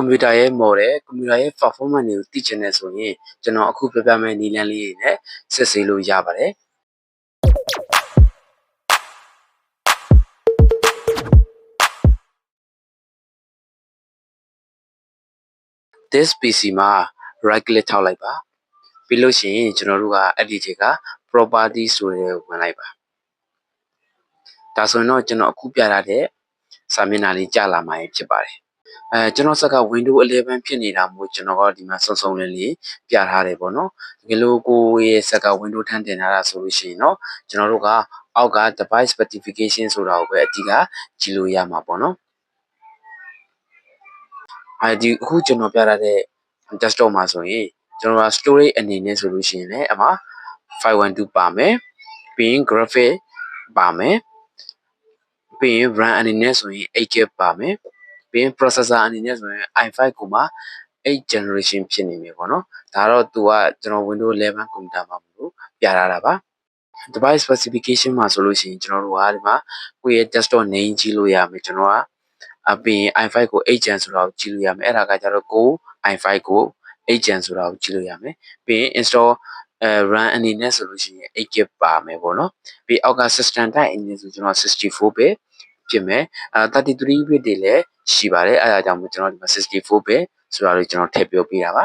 ကွန်ပျူတာရဲ့ model ကွန်ပျူတာရဲ့ performance တွေကိုသိချင်တယ်ဆိုရင်ကျွန်တော်အခုပြပြမယ့်နည်းလမ်းလေးတွေနဲ့စစ်ဆေးလို့ရပါတယ် this PC မှာ right click ထောက်လိုက်ပါပြီးလို့ရှိရင်ကျွန်တော်တို့ကအဲ့ဒီခြေက property ဆိုတဲ့ကိုဝင်လိုက်ပါဒါဆိုရင်တော့ကျွန်တော်အခုပြထားတဲ့စာမျက်နှာလေးကြာလာမှာဖြစ်ပါတယ် အဲကျွန်တော်ဆက်က Windows 11ဖြစ်နေတာမို့ကျွန်တော်ကဒီမှာစုံစုံလင်းလင်းပြထားတယ်ပေါ့နော်တကယ်လို့ကိုရဲ့ဆက်က Windows 10တင်ထားတာဆိုလို့ရှိရင်တော့ကျွန်တော်တို့ကအောက်က device specification ဆိုတာကိုပဲအတိအကကြည့်လို့ရမှာပေါ့နော်အဲဒီအခုကျွန်တော်ပြထားတဲ့ desktop မှာဆိုရင်ကျွန်တော်က storage အနေနဲ့ဆိုလို့ရှိရင်လည်းအမှ512ပါမယ်ပြီးရင် graphic ပါမယ်ပြီးရင် brand အနေနဲ့ဆိုရင် 8GB ပါမယ် ပြီးရင် processor အနေနဲ့ဆိုရင် i5 ကိုမှ8 generation ဖြစ်နေပြီပေါ့နော်ဒါတော့သူကကျွန်တော် Windows 11 computer မှာမလို့ပြထားတာပါ device specification မှာဆိုလို့ရှိရင်ကျွန်တော်တို့ကဒီမှာကိုယ့်ရဲ့ desktop name ကြည့်လို့ရမယ်ကျွန်တော်ကအပြင် i5 ကို 8gen ဆိုတာကိုကြည့်လို့ရမယ်အဲ့ဒါကကြတော့ကို i5 ကို 8gen ဆိုတာကိုကြည့်လို့ရမယ်ပြီးရင် install အဲ run အနေနဲ့ဆိုလို့ရှိရင် 8GB ပါမယ်ပေါ့နော်ပြီးအောက်က system type အနေနဲ့ဆိုကျွန်တော်64 bit ဖြစ်မယ်အဲ33 bit တွေလည်းရှိပါတယ်အဲဒါကြောင့်မို့ကျွန်တော်ဒီမှာ64 bit ဆိုတာကိုကျွန်တော်ထည့်ပြောပြတာပါ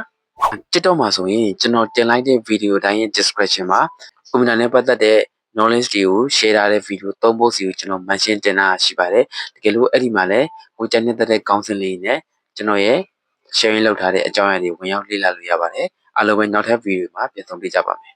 TikTok မှာဆိုရင်ကျွန်တော်တင်လိုက်တဲ့ video တိုင်းရဲ့ description မှာကွန်ပျူတာနဲ့ပတ်သက်တဲ့ knowledge တွေကို share ထားတဲ့ video သုံးပုဒ်စီကိုကျွန်တော် mention တင်တာရှိပါတယ်တကယ်လို့အဲ့ဒီမှာလည်းကိုကျန်တဲ့ကောင်းစင်လေးနဲ့ကျွန်တော်ရဲ့ sharing လုပ်ထားတဲ့အကြောင်းအရာတွေဝင်ရောက်လေ့လာလို့ရပါတယ်အားလုံးပဲနောက်ထပ် video မှာပြန်ဆောင်ပြကြပါမယ်